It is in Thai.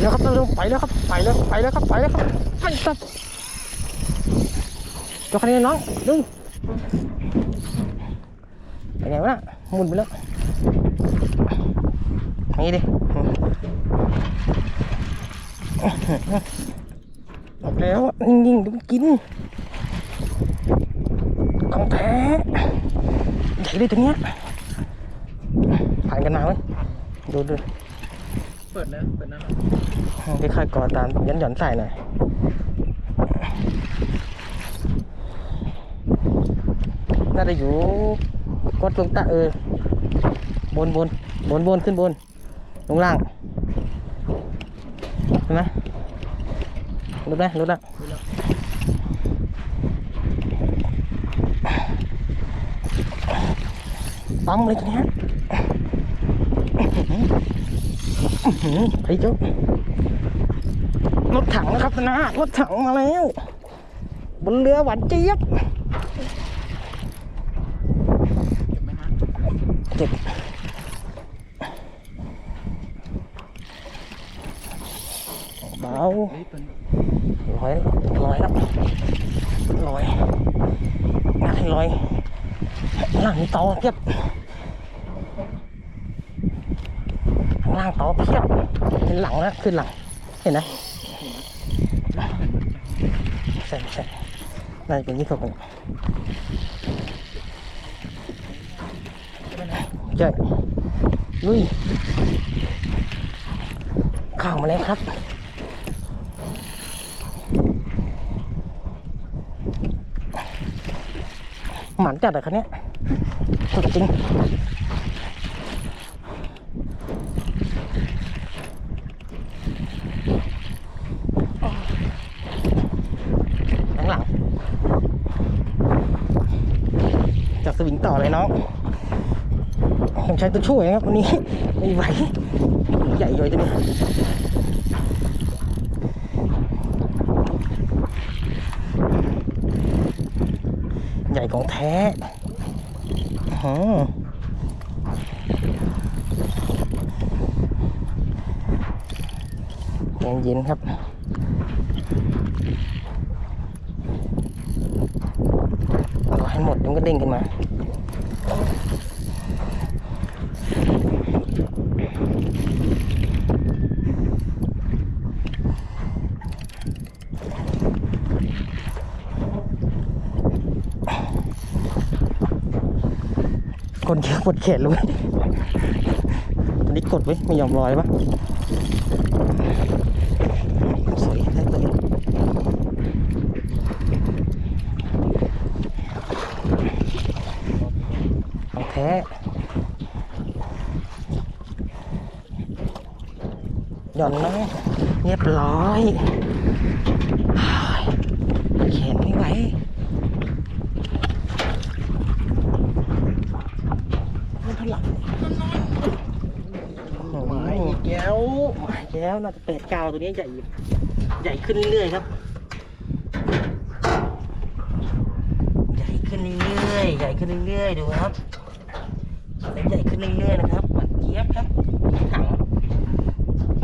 แล้วครับเร็วไปแล้วครับไปแล้วไปแล้วครับไปแล้วครับไปครับตัวคันนี้น้องดึงไปไงวะน่ะหมุนไปแล้วนี่ดิบอกแล้วว่านิ่งๆต้องกินของแท้ใหญ่เลยตัวเนี้ยผ่านกันมาเว้ยดูดู เปิดนะเปิดนะคล้ายๆกอตามยันหย่อนใส่หน่อยน่าจะอยู่กดลงตะเออบนบนบนบนขึ้นบน ลงล่างเห็นไหมรู้ไหมรู้แล้วปั๊มเลยทีนี้ ยอื้อหือไปเจ้ารถถังนะครับนะ รถถังมาแล้ว บนเรือหวานเจี๊ยบเก็บไหมฮะเจ็บเบาลอยลอยแล้วลอยงานลอยข้างล่างมีเตาเพียบข้าง ล่างเตาเพียบเห็นหลังแล้วขึ้นหลัง เห็นไหมใช่ใช่น่าจะเป็นยี่สิบคนใช่ลุยเข้าวมาแล้วครับหมันจัดอะคันเนี้ยสุดจริง ข้างหลัง จาก สวิงต่อเลยน้องผมใช้ตัวช่วยนะครับวันนี้ไม่ไหวใหญ่ย่อยตัวนี้ใหญ่ของแท้อื้อหือยังเย็นครับ รอ ให้หมดมันก็เด้งขึ้นมา คนเยอะปวดแขนเลยตอนนี้กดไว้ไม่ยอมลอยปะสวยได้ตัวนี้ ของแท้ หย่อนนะเรียบร้อยเขียนไม่ไหวไม่เท่าไหร่หมายอีกแล้วมาอีกแล้วน่าจะเป็ดกาวตัวนี้ใหญ่ใหญ่ขึ้นเรื่อยๆครับ ใหญ่ขึ้นเรื่อยๆใหญ่ขึ้นเรื่อยๆดูครับใหญ่ขึ้นเรื่อยๆนะครับหวานเจี๊ยบครับถัง